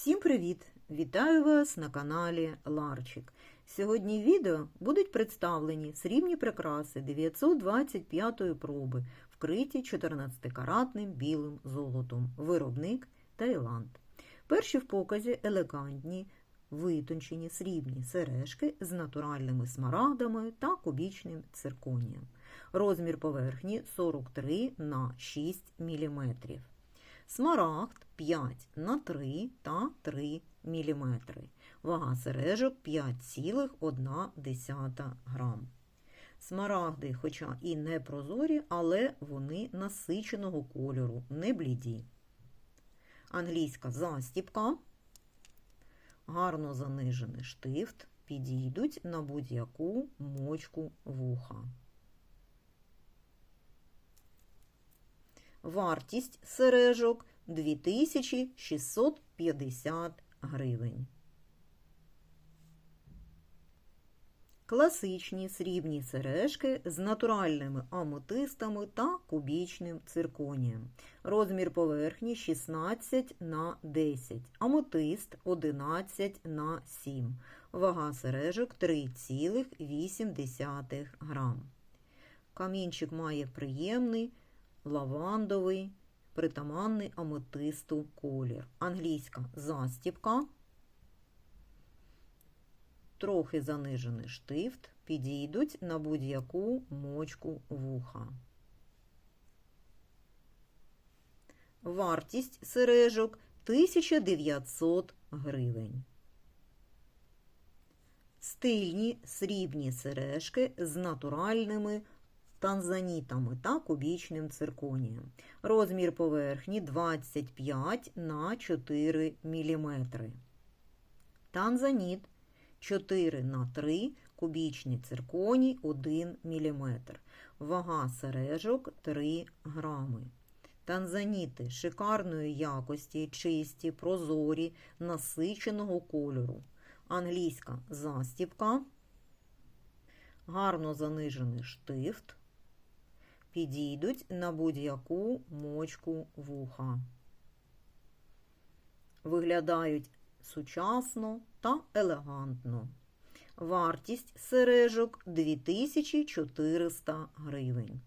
Всім привіт! Вітаю вас на каналі Ларчик. Сьогодні в відео будуть представлені срібні прикраси 925 проби, вкриті 14-каратним білим золотом. Виробник Таїланд. Перші в показі елегантні, витончені срібні сережки з натуральними смарагдами та кубічним цирконієм. Розмір поверхні 43 на 6 мм. Смарагд 5 на 3 та 3 мм. Вага сережок 5,1 грам. Смарагди, хоча і не прозорі, але вони насиченого кольору, не бліді. Англійська застіпка, гарно занижений штифт, підійдуть на будь-яку мочку вуха. Вартість сережок 2650 гривень. Класичні срібні сережки з натуральними аметистами та кубічним цирконієм. Розмір поверхні 16 на 10, аметист 11 на 7. Вага сережок 3,8 грам. Камінчик має приємний лавандовий, притаманний аметисту колір. Англійська застіпка, трохи занижений штифт, підійдуть на будь-яку мочку вуха. Вартість сережок 1900 гривень. Стильні срібні сережки з натуральними танзанітами та кубічним цирконієм. Розмір поверхні 25 на 4 мм. Танзаніт 4 на 3 кубічний цирконій 1 мм. Вага сережок 3 грами. Танзаніти шикарної якості, чисті, прозорі, насиченого кольору. Англійська застіпка, гарно занижений штифт, підійдуть на будь-яку мочку вуха. Виглядають сучасно та елегантно. Вартість сережок 2400 гривень.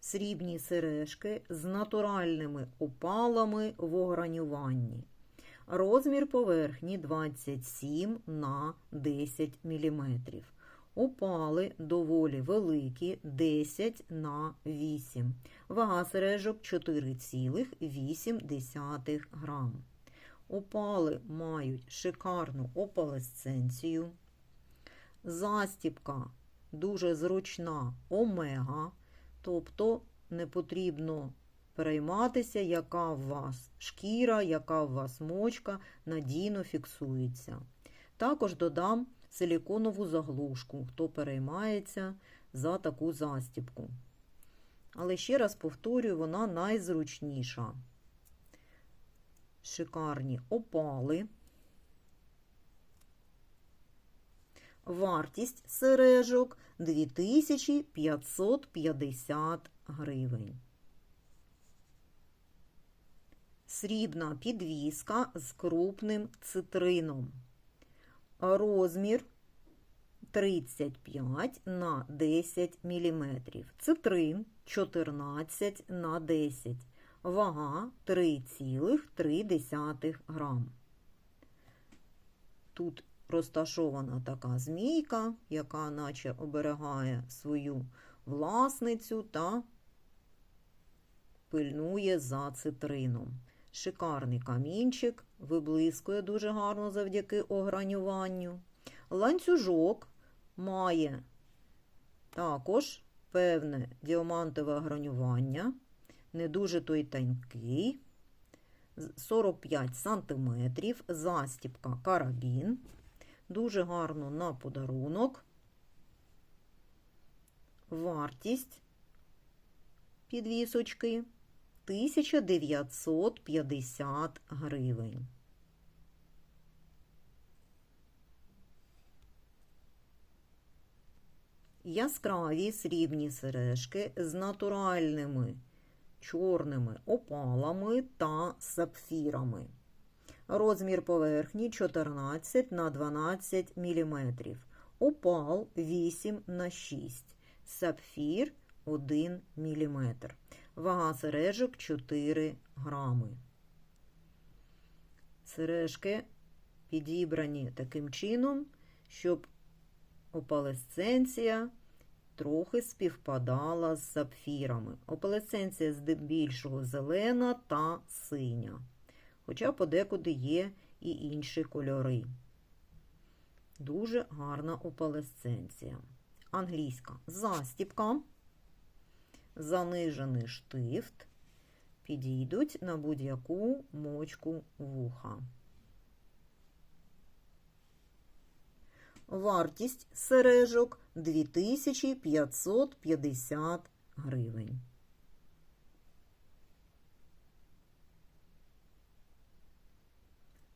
Срібні сережки з натуральними опалами в огранюванні. Розмір поверхні 27 на 10 мм. Опали доволі великі 10 на 8. Вага сережок 4,8 грам. Опали мають шикарну опалесценцію. Застіпка дуже зручна омега, тобто не потрібно перейматися, яка в вас шкіра, яка в вас мочка, надійно фіксується. Також додам силіконову заглушку, хто переймається за таку застіпку. Але ще раз повторюю, вона найзручніша. Шикарні опали. Вартість сережок 2550 гривень. Срібна підвіска з крупним цитрином. Розмір 35 на 10 мм. Цитрин 14 на 10 Вага 3,3 грам. Тут розташована така змійка, яка наче оберігає свою власницю та пильнує за цитрином. Шикарний камінчик, виблискує дуже гарно завдяки огранюванню. Ланцюжок має також певне діамантове гранювання, не дуже той тонкий, 45 см, застіпка карабін, дуже гарно на подарунок. Вартість підвісочки 1950 гривень. Яскраві срібні сережки з натуральними чорними опалами та сапфірами. Розмір поверхні 14 на 12 мм. Опал 8 на 6. Сапфір 1 мм. Вага сережок 4 грами. Сережки підібрані таким чином, щоб опалесценція трохи співпадала з сапфірами. Опалесценція здебільшого зелена та синя. Хоча подекуди є і інші кольори. Дуже гарна опалесценція. Англійська застіпка, занижений штифт, підійдуть на будь-яку мочку вуха. Вартість сережок 2550 гривень.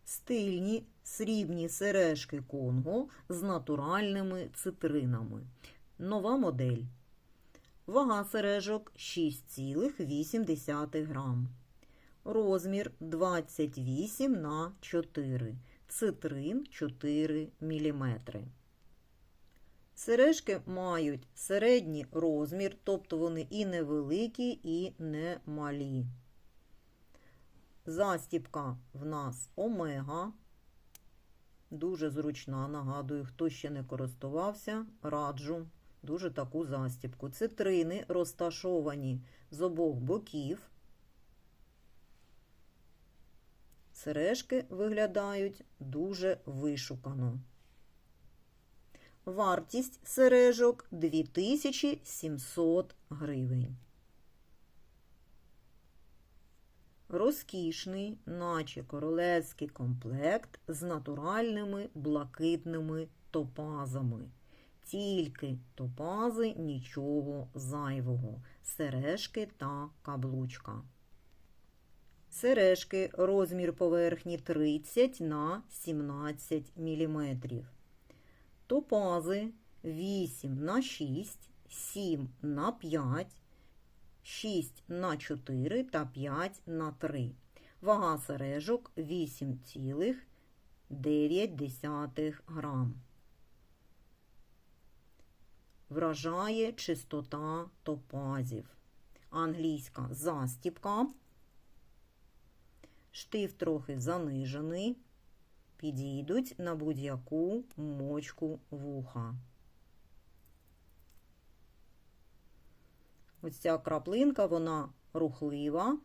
Стильні срібні сережки Конго з натуральними цитринами. Нова модель. Вага сережок 6,8 грам. Розмір 28 на 4. Цитрин 4 мм. Сережки мають середній розмір, тобто вони і невеликі, і не малі. Застіпка в нас омега. Дуже зручна, нагадую, хто ще не користувався, раджу дуже таку застіпку. Цитрини розташовані з обох боків. Сережки виглядають дуже вишукано. Вартість сережок 2700 гривень. Розкішний, наче королевський комплект з натуральними блакитними топазами. Тільки топази, нічого зайвого, сережки та каблучка. Сережки розмір поверхні 30 на 17 мм. Топази 8 на 6, 7 на 5, 6 на 4 та 5 на 3. Вага сережок 8,9 грам. Вражає чистота топазів. Англійська застіпка. Штиф трохи занижений. Підійдуть на будь-яку мочку вуха. Ось ця краплинка, вона рухлива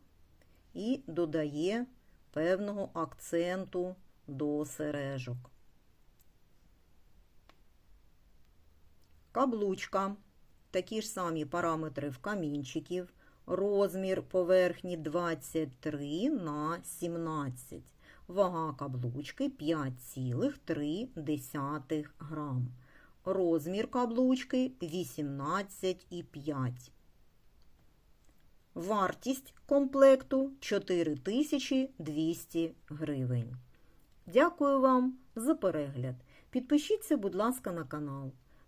і додає певного акценту до сережок. Каблучка. Такі ж самі параметри в камінчиків. Розмір поверхні 23 на 17. Вага каблучки 5,3 грам. Розмір каблучки 18,5. Вартість комплекту 4200 гривень. Дякую вам за перегляд. Підпишіться, будь ласка, на канал.